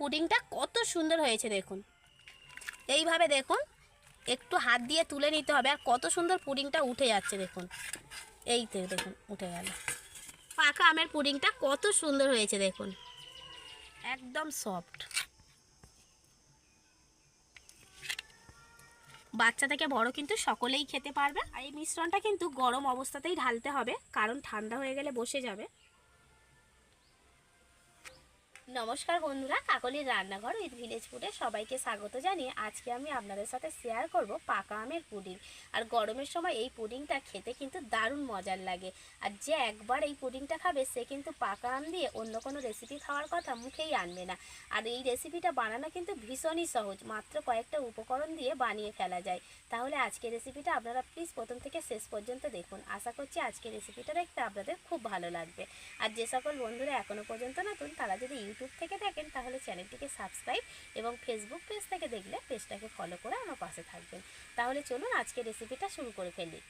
পুডিংটা কত সুন্দর হয়েছে দেখুন। এইভাবে দেখুন, একটু হাত দিয়ে তুলে নিতে হবে আর কত সুন্দর পুডিংটা উঠে যাচ্ছে দেখুন। এই তো দেখুন, উঠে গেল। পাকা আমের পুডিংটা কত সুন্দর হয়েছে দেখুন। একদম সফট বাচ্চা থেকে বড় কিন্তু সকলেই খেতে পারবে। আর এই মিশ্রণটা কিন্তু গরম অবস্থাতেই ঢালতে হবে, কারণ ঠান্ডা হয়ে গেলে বসে যাবে। নমস্কার বন্ধুরা, কাকলির রান্নাঘর উইথ ভিলেজ ফুডে সবাইকে স্বাগত জানিয়ে আজকে আমি আপনাদের সাথে শেয়ার করব পাকা আমের পুডিং। আর গরমের সময় এই পুডিংটা খেতে কিন্তু দারুণ মজার লাগে। আর যে একবার এই পুডিংটা খাবে, সে কিন্তু পাকা আম দিয়ে অন্য কোনো রেসিপি খাওয়ার কথা মুখেই আনবে না। আর এই রেসিপিটা বানানো কিন্তু ভীষণই সহজ, মাত্র কয়েকটা উপকরণ দিয়ে বানিয়ে ফেলা যায়। তাহলে আজকের রেসিপিটা আপনারা প্লিজ প্রথম থেকে শেষ পর্যন্ত দেখুন। আশা করছি আজকের রেসিপিটা দেখতে আপনাদের খুব ভালো লাগবে। আর যে সকল বন্ধুরা এখনও পর্যন্ত নতুন, তারা যদি থেকে দেখেন তাহলে চ্যানেলটিকে সাবস্ক্রাইব এবং ফেসবুক পেজ থেকে দেখলে পেজটাকে ফলো করে আমার পাশে থাকবেন। তাহলে চলুন আজকে রেসিপিটা শুরু করে ফেলি।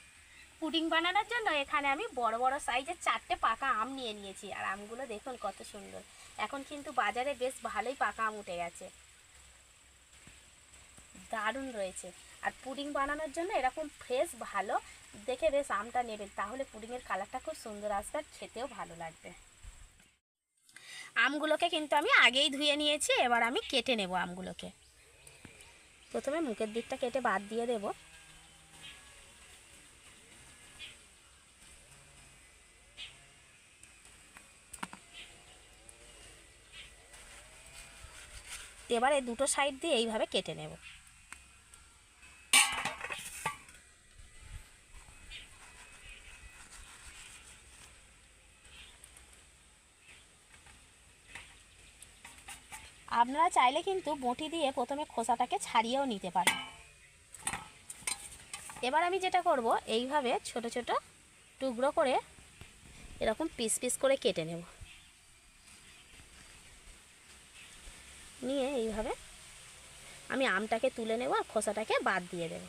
পুডিং বানানোর জন্য এখানে আমি বড় বড় সাইজের চারটে পাকা আম নিয়ে নিয়েছি, আর আমগুলো দেখুন কত সুন্দর। এখন কিন্তু বাজারে বেশ ভালোই পাকা আম উঠে গেছে। দারুণ রয়েছে। আর পুডিং বানানোর জন্য এরকম ফ্রেশ ভালো, দেখে বেশ আমটা নেবেন, তাহলে পুডিংয়ের কালারটা খুব সুন্দর আসবে আর খেতেও ভালো লাগবে। আমগুলোকে কিন্তু আমি আগেই ধুয়ে নিয়েছি, এবার আমি কেটে নেব আমগুলোকে। প্রথমে মুখের দিকটা কেটে বাদ দিয়ে দেব। এবার এই দুটো সাইড দিয়ে এইভাবে কেটে নেব। আপনারা চাইলে কিন্তু বটি দিয়ে প্রথমে খোসাটাকে ছাড়িয়েও নিতে পারেন। এবার আমি যেটা করব, এইভাবে ছোট ছোট টুকরো করে এরকম পিস পিস করে কেটে নেব। নিয়ে এইভাবে আমি আমটাকে তুলে নেব আর খোসাটাকে বাদ দিয়ে দেবো।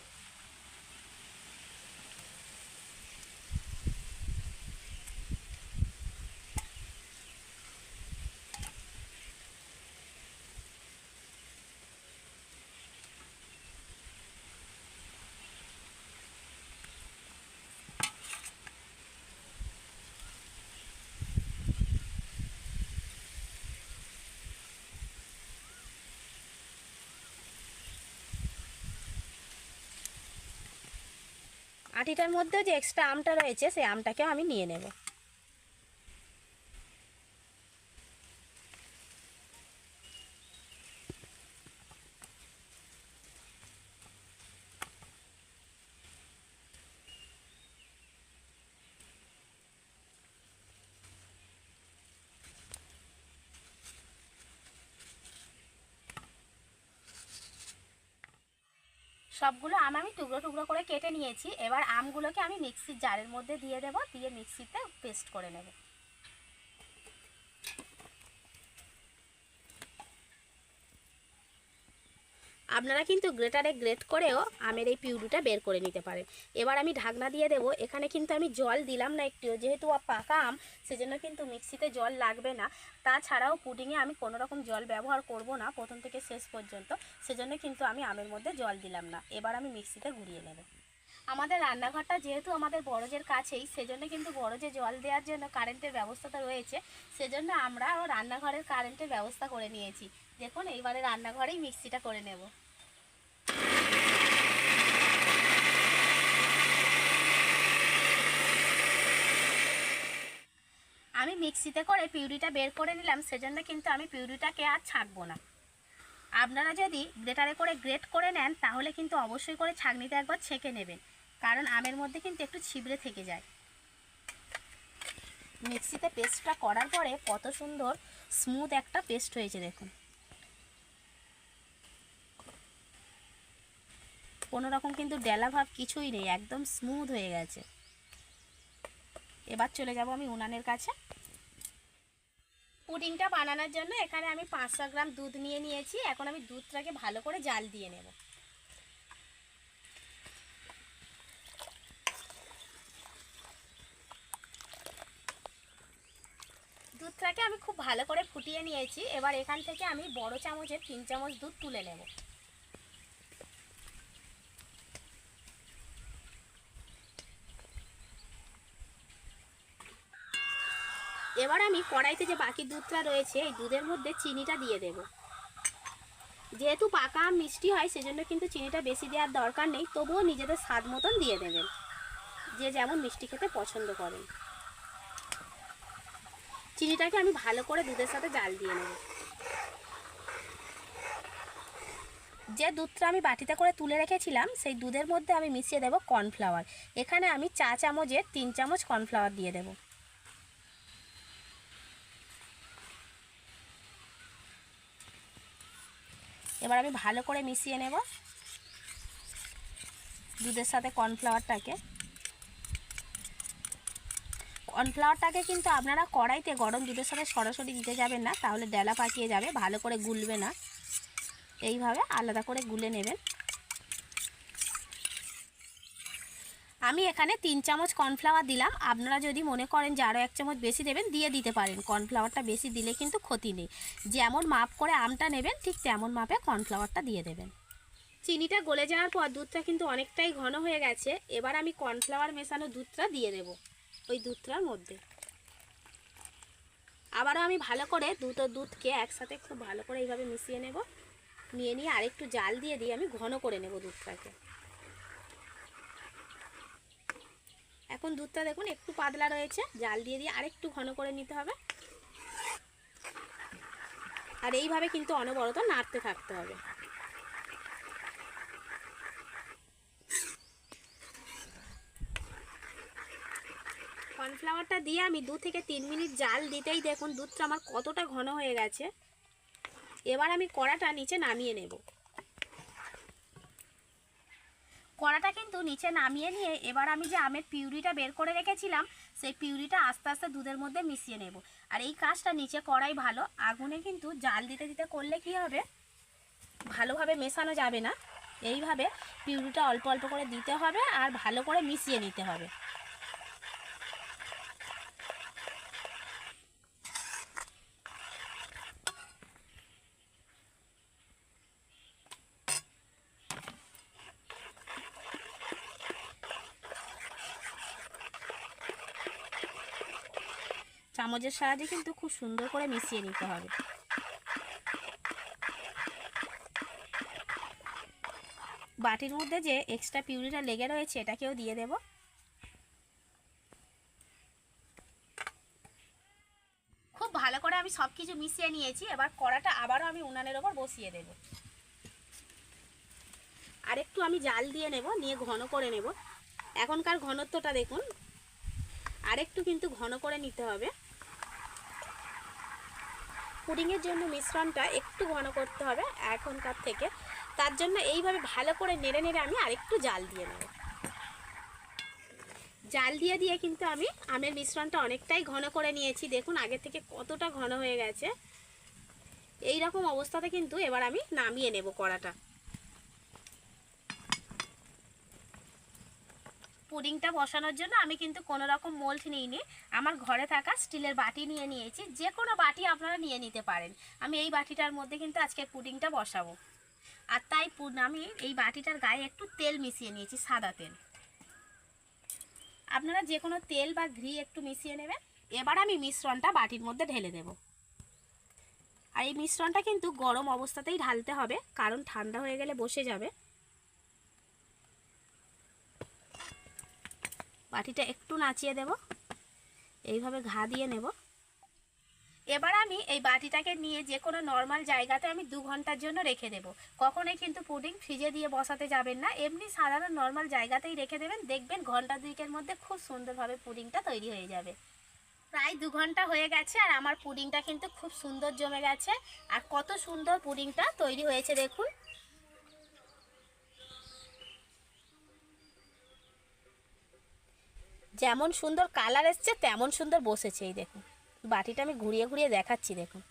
আটিটার মধ্যেও যে এক্সট্রা আমটা রয়েছে সেই আমটাকেও আমি নিয়ে নেব। সবগুলো আম আমি টুকরো টুকরো করে কেটে নিয়েছি। এবার আমগুলোকে আমি মিক্সির জারের মধ্যে দিয়ে দেব, দিয়ে মিক্সিতে পেস্ট করে নেব। আপনারা কিন্তু গ্রেটারে গ্রেট করেও আমের এই পিউরিটা বের করে নিতে পারেন। এবার আমি ঢাকনা দিয়ে দেবো। এখানে কিন্তু আমি জল দিলাম না একটিও। যেহেতু পাকা আম, সেজন্য কিন্তু মিক্সিতে জল লাগবে না। তাছাড়াও পুডিংয়ে আমি কোনো রকম জল ব্যবহার করব না প্রথম থেকে শেষ পর্যন্ত। সেজন্য কিন্তু আমি আমের মধ্যে জল দিলাম না। এবার আমি মিক্সিতে ঘুরিয়ে নেব। আমাদের রান্নাঘরটা যেহেতু আমাদের বড়জের কাছেই, সেজন্য কিন্তু বড়জে জল দেওয়ার জন্য কারেন্টের ব্যবস্থাটা রয়েছে। সেজন্য আমরা ও রান্নাঘরের কারেন্টের ব্যবস্থা করে নিয়েছি। দেখুন, এইবারে রান্নাঘরেই মিক্সিটা করে নেব। আমি মিক্সিতে করে পিউরিটা বের করে নিলাম, সেজন্য কিন্তু আমি পিউরিটাকে আর ছাঁকবো না। আপনারা যদি গ্রেটারে করে গ্রেট করে নেন, তাহলে কিন্তু অবশ্যই করে ছাঁকনিতে একবার ছেঁকে নেবেন, কারণ আমের মধ্যে কিন্তু একটু ছিবড়ে থেকে যায়। মিক্সিতে পেস্টটা করার পরে কত সুন্দর স্মুথ একটা পেস্ট হয়েছে, দেখুন। কোনো রকম কিন্তু ডেলা ভাব কিছুই নেই, একদম স্মুথ হয়ে গেছে। এবার চলে যাব আমি উনানের কাছে। পুডিংটা বানানোর জন্য এখানে আমি পাঁচশো গ্রাম দুধ নিয়ে নিয়েছি। এখন আমি দুধটাকে ভালো করে জাল দিয়ে নেব। দুধটাকে আমি খুব ভালো করে ফুটিয়ে নিয়েছি। এবার এখান থেকে আমি বড় চামচের তিন চামচ দুধ তুলে নেব। এবার আমি কড়াইতে যে বাকি দুধটা রয়েছে, এই দুধের মধ্যে চিনিটা দিয়ে দেব। যেহেতু পাকা মিষ্টি হয়, সেজন্য কিন্তু চিনিটা বেশি দেওয়ার দরকার নেই, তবুও নিজেদের স্বাদ মতন দিয়ে দেবেন। যে যেমন মিষ্টি খেতে পছন্দ করেন। চিনিটাকে আমি ভালো করে দুধের সাথে জাল দিয়ে নেব। যে দুধটা আমি বাটিতে করে তুলে রেখেছিলাম, সেই দুধের মধ্যে আমি মিশিয়ে দেব কর্নফ্লাওয়ার। এখানে আমি চা চামচের তিন চামচ কর্নফ্লাওয়ার দিয়ে দেব। এবার আমি ভালো করে মিশিয়ে নেব দুধের সাথে কর্নফ্লাওয়ারটাকে। কর্নফ্লাওয়ারটাকে কিন্তু আপনারা কড়াইতে গরম দুধের সাথে সরাসরি দিতে যাবেন না, তাহলে ডেলা পাকিয়ে যাবে, ভালো করে গুলবে না। এইভাবে আলাদা করে গুলে নেবেন। আমি এখানে তিন চামচ কর্নফ্লাওয়ার দিলাম। আপনারা যদি মনে করেন যে আরও এক চামচ বেশি দেবেন, দিয়ে দিতে পারেন। কর্নফ্লাওয়ারটা বেশি দিলে কিন্তু ক্ষতি নেই। যেমন মাপ করে আমটা নেবেন, ঠিক তেমন মাপে কর্নফ্লাওয়ারটা দিয়ে দেবেন। চিনিটা গলে যাওয়ার পর দুধটা কিন্তু অনেকটাই ঘন হয়ে গেছে। এবার আমি কর্নফ্লাওয়ার মেশানো দুধটা দিয়ে দেব ওই দুধটার মধ্যে। আবারও আমি ভালো করে দুটো দুধকে একসাথে খুব ভালো করে এইভাবে মিশিয়ে নেব। নিয়ে নিয়ে আরেকটু জাল দিয়ে দিয়ে আমি ঘন করে নেব দুধটাকে। এখন দুধটা দেখুন, একটু পাতলা রয়েছে। জাল দিয়ে দিয়ে আরেকটু ঘন করে নিতে হবে। আর এইভাবে কিন্তু অনবরত নাড়তে থাকতে হবে। কর্নফ্লাওয়ারটা দিয়ে আমি দু থেকে তিন মিনিট জাল দিতেই দেখুন, দুধটা আমার কতটা ঘন হয়ে গেছে। এবার আমি কড়াটা নিচে নামিয়ে নেব। কড়াটা কিন্তু নিচে নামিয়ে নিয়ে এবার আমি যে আমের পিউরিটা বের করে রেখেছিলাম, সেই পিউরিটা আস্তে আস্তে দুধের মধ্যে মিশিয়ে নেব। আর এই কাজটা নিচে করাই ভালো। আগুনে কিন্তু জাল দিতে দিতে করলে কি হবে? ভালোভাবে মেশানো যাবে না। এইভাবে পিউরিটা অল্প অল্প করে দিতে হবে আর ভালো করে মিশিয়ে নিতে হবে। চামচের সাহায্যে কিন্তু খুব সুন্দর করে মিশিয়ে নিতে হবে। বাটির মধ্যে যে এক্সট্রা পিউরিটা লেগে রয়েছে, এটাকেও দিয়ে দেব। খুব ভালো করে আমি সব কিছু মিশিয়ে নিয়েছি, এবার কড়াটা আবারও আমি উনানের ওপর বসিয়ে দেব। আর একটু আমি জাল দিয়ে নেব, নিয়ে ঘন করে নেব। এখনকার ঘনত্বটা দেখুন, আরেকটু কিন্তু ঘন করে নিতে হবে। পুডিংয়ের জন্য মিশ্রণটা একটু ঘন করতে হবে এখনকার থেকে। তার জন্য এইভাবে ভালো করে নেড়ে নেড়ে আমি আরেকটু জাল দিয়ে নেব। জাল দিয়ে দিয়ে কিন্তু আমি আমের মিশ্রণটা অনেকটাই ঘন করে নিয়েছি। দেখুন, আগে থেকে কতটা ঘন হয়ে গেছে। এই রকম অবস্থাতে কিন্তু এবার আমি নামিয়ে নেব কড়াটা। পুডিংটা বসানোর জন্য আমি কিন্তু কোনো রকম মোল্ড নিইনি। আমার ঘরে থাকা স্টিলের বাটি নিয়ে নিয়েছি। যে কোনো বাটি আপনারা নিয়ে নিতে পারেন। আমি এই বাটিটার মধ্যে কিন্তু আজকে পুডিংটা বসাবো। আর তাই আমি এই বাটিটার গায়ে একটু তেল মিশিয়ে নিয়েছি, সাদা তেল। আপনারা যে কোনো তেল বা ঘি একটু মিশিয়ে নেবেন। এবার আমি মিশ্রণটা বাটির মধ্যে ঢেলে দেব। আর এই মিশ্রণটা কিন্তু গরম অবস্থাতেই ঢালতে হবে। কারণ ঠান্ডা হয়ে গেলে বসে যাবে। বাটিটা একটু নাচিয়ে দেব। এইভাবে ঘা দিয়ে নেব। এবার আমি এই বাটিটাকে নিয়ে যে কোনো নর্মাল জায়গাতে আমি দু ঘণ্টার জন্য রেখে দেব। কখনোই কিন্তু পুডিং ফ্রিজে দিয়ে বসাতে যাবেন না। এমনি সাধারণ নর্মাল জায়গাতেই রেখে দেবেন। দেখবেন ঘণ্টা দুইকের মধ্যে খুব সুন্দরভাবে পুডিংটা তৈরি হয়ে যাবে। প্রায় দু ঘণ্টা হয়ে গেছে আর আমার পুডিংটা কিন্তু খুব সুন্দর জমে গেছে। আর কত সুন্দর পুডিংটা তৈরি হয়েছে দেখুন। যেমন সুন্দর কালার এসছে, তেমন সুন্দর বসেছে, এই দেখুন। বাটিটা আমি ঘুরিয়ে ঘুরিয়ে দেখাচ্ছি, দেখুন।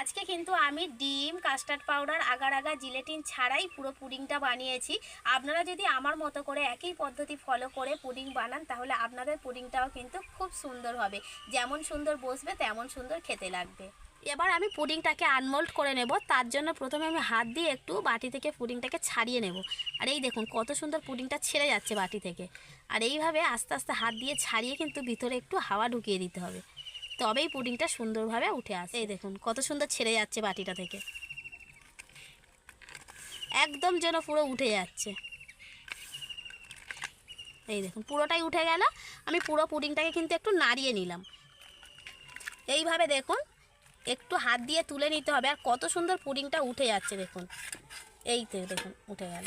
আজকে কিন্তু আমি ডিম কাস্টার্ড পাউডার আগার আগা জিলেটিন ছাড়াই পুরো পুডিংটা বানিয়েছি। আপনারা যদি আমার মতো করে একই পদ্ধতি ফলো করে পুডিং বানান, তাহলে আপনাদের পুডিংটাও কিন্তু খুব সুন্দর হবে। যেমন সুন্দর বসবে, তেমন সুন্দর খেতে লাগবে। এবার আমি পুডিংটাকে আনমোল্ড করে নেব। তার জন্য প্রথমে আমি হাত দিয়ে একটু বাটি থেকে পুডিংটাকে ছাড়িয়ে নেব। আর এই দেখুন, কত সুন্দর পুডিংটা ছেড়ে যাচ্ছে বাটি থেকে। আর এইভাবে আস্তে আস্তে হাত দিয়ে ছাড়িয়ে কিন্তু ভিতরে একটু হাওয়া ঢুকিয়ে দিতে হবে। তবেই পুডিংটা সুন্দরভাবে উঠে আসে। এই দেখুন, কত সুন্দর ছেড়ে যাচ্ছে বাটিটা থেকে। একদম যেন পুরো উঠে যাচ্ছে। এই দেখুন, পুরোটাই উঠে গেল। আমি পুরো পুডিংটাকে কিন্তু একটু নাড়িয়ে নিলাম। এইভাবে দেখুন একটু হাত দিয়ে তুলে নিতে হবে, আর কত সুন্দর পুডিংটা উঠে যাচ্ছে দেখুন। এই দেখুন, উঠে গেল।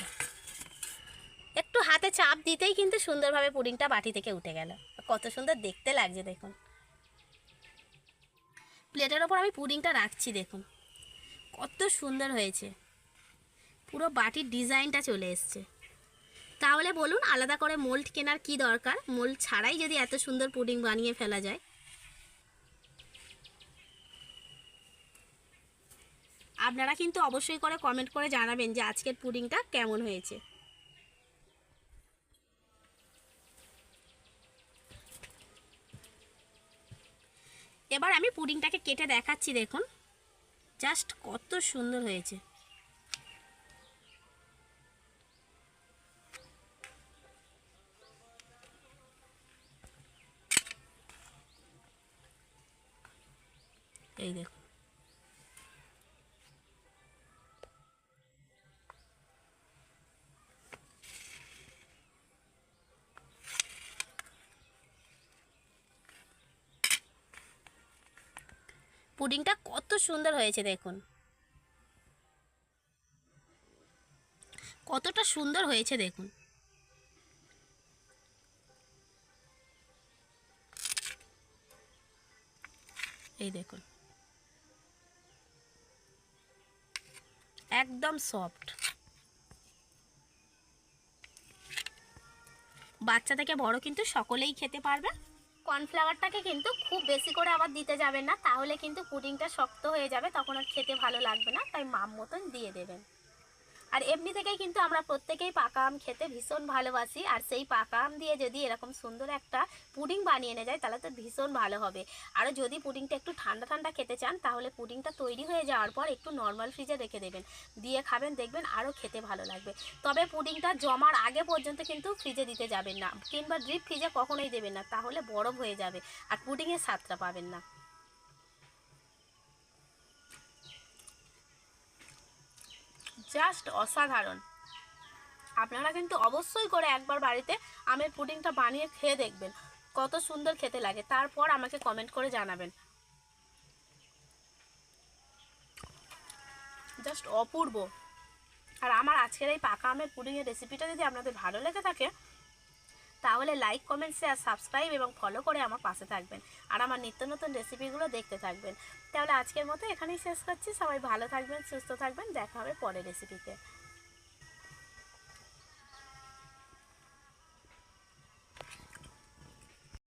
একটু হাতে চাপ দিতেই কিন্তু সুন্দরভাবে পুডিংটা বাটি থেকে উঠে গেল। কত সুন্দর দেখতে লাগছে দেখুন। প্লেটের ওপর আমি পুডিংটা রাখছি দেখুন। কত সুন্দর হয়েছে। পুরো বাটির ডিজাইনটা চলে এসছে। তাহলে বলুন, আলাদা করে মোল্ড কেনার কি দরকার? মোল্ড ছাড়াই যদি এত সুন্দর পুডিং বানিয়ে ফেলা যায় আপনারা কিন্তু অবশ্যই করে কমেন্ট করে জানাবেন যে আজকের পুডিংটা কেমন হয়েছে। এবার আমি পুডিংটাকে কেটে দেখাচ্ছি দেখুন। জাস্ট কত সুন্দর হয়েছে। এই দেখুন। পুডিংটা কত সুন্দর হয়েছে দেখুন। কতটা সুন্দর হয়েছে দেখুন। এই দেখুন। একদম সফট। বাচ্চা থেকে বড় কিন্তু সকলেই খেতে পারবে। কর্নফ্লাওয়ারটাকে কিন্তু খুব বেশি করে আবার দিতে যাবেন না, তাহলে কিন্তু পুডিংটা শক্ত হয়ে যাবে, তখন আর খেতে ভালো লাগবে না, তাই মাপ মতন দিয়ে দেবেন। আর এমনি থেকেই কিন্তু আমরা প্রত্যেকেই পাকা আম খেতে ভীষণ ভালোবাসি। আর সেই পাকা আম দিয়ে যদি এরকম সুন্দর একটা পুডিং বানিয়ে নিয়ে যায়, তাহলে তো ভীষণ ভালো হবে। আর যদি পুডিংটা একটু ঠান্ডা ঠান্ডা খেতে চান, তাহলে পুডিংটা তৈরি হয়ে যাওয়ার পর একটু নর্মাল ফ্রিজে রেখে দেবেন। দিয়ে খাবেন, দেখবেন আরও খেতে ভালো লাগবে। তবে পুডিংটা জমার আগে পর্যন্ত কিন্তু ফ্রিজে দিতে যাবেন না। কিংবা ড্রিপ ফ্রিজে কখনোই দেবেন না, তাহলে বরফ হয়ে যাবে। আর পুডিংয়ের স্বাদটা পাবেন না। জাস্ট অসাধারণ। আপনারা কিন্তু অবশ্যই করে একবার বাড়িতে আমের পুডিংটা বানিয়ে খেয়ে দেখবেন, কত সুন্দর খেতে লাগে। তারপর আমাকে কমেন্ট করে জানাবেন। জাস্ট অপূর্ব। আর আমার আজকের এই পাকা আমের পুডিংয়ের রেসিপিটা যদি আপনাদের ভালো লেগে থাকে তাহলে লাইক কমেন্ট শেয়ার সাবস্ক্রাইব এবং ফলো করে আমার পাশে থাকবেন। আর আমার নিত্য নতুন রেসিপিগুলো দেখতে থাকবেন। তাহলে আজকের মতো এখানেই শেষ করছি। সবাই ভালো থাকবেন, সুস্থ থাকবেন। দেখা হবে পরে রেসিপিতে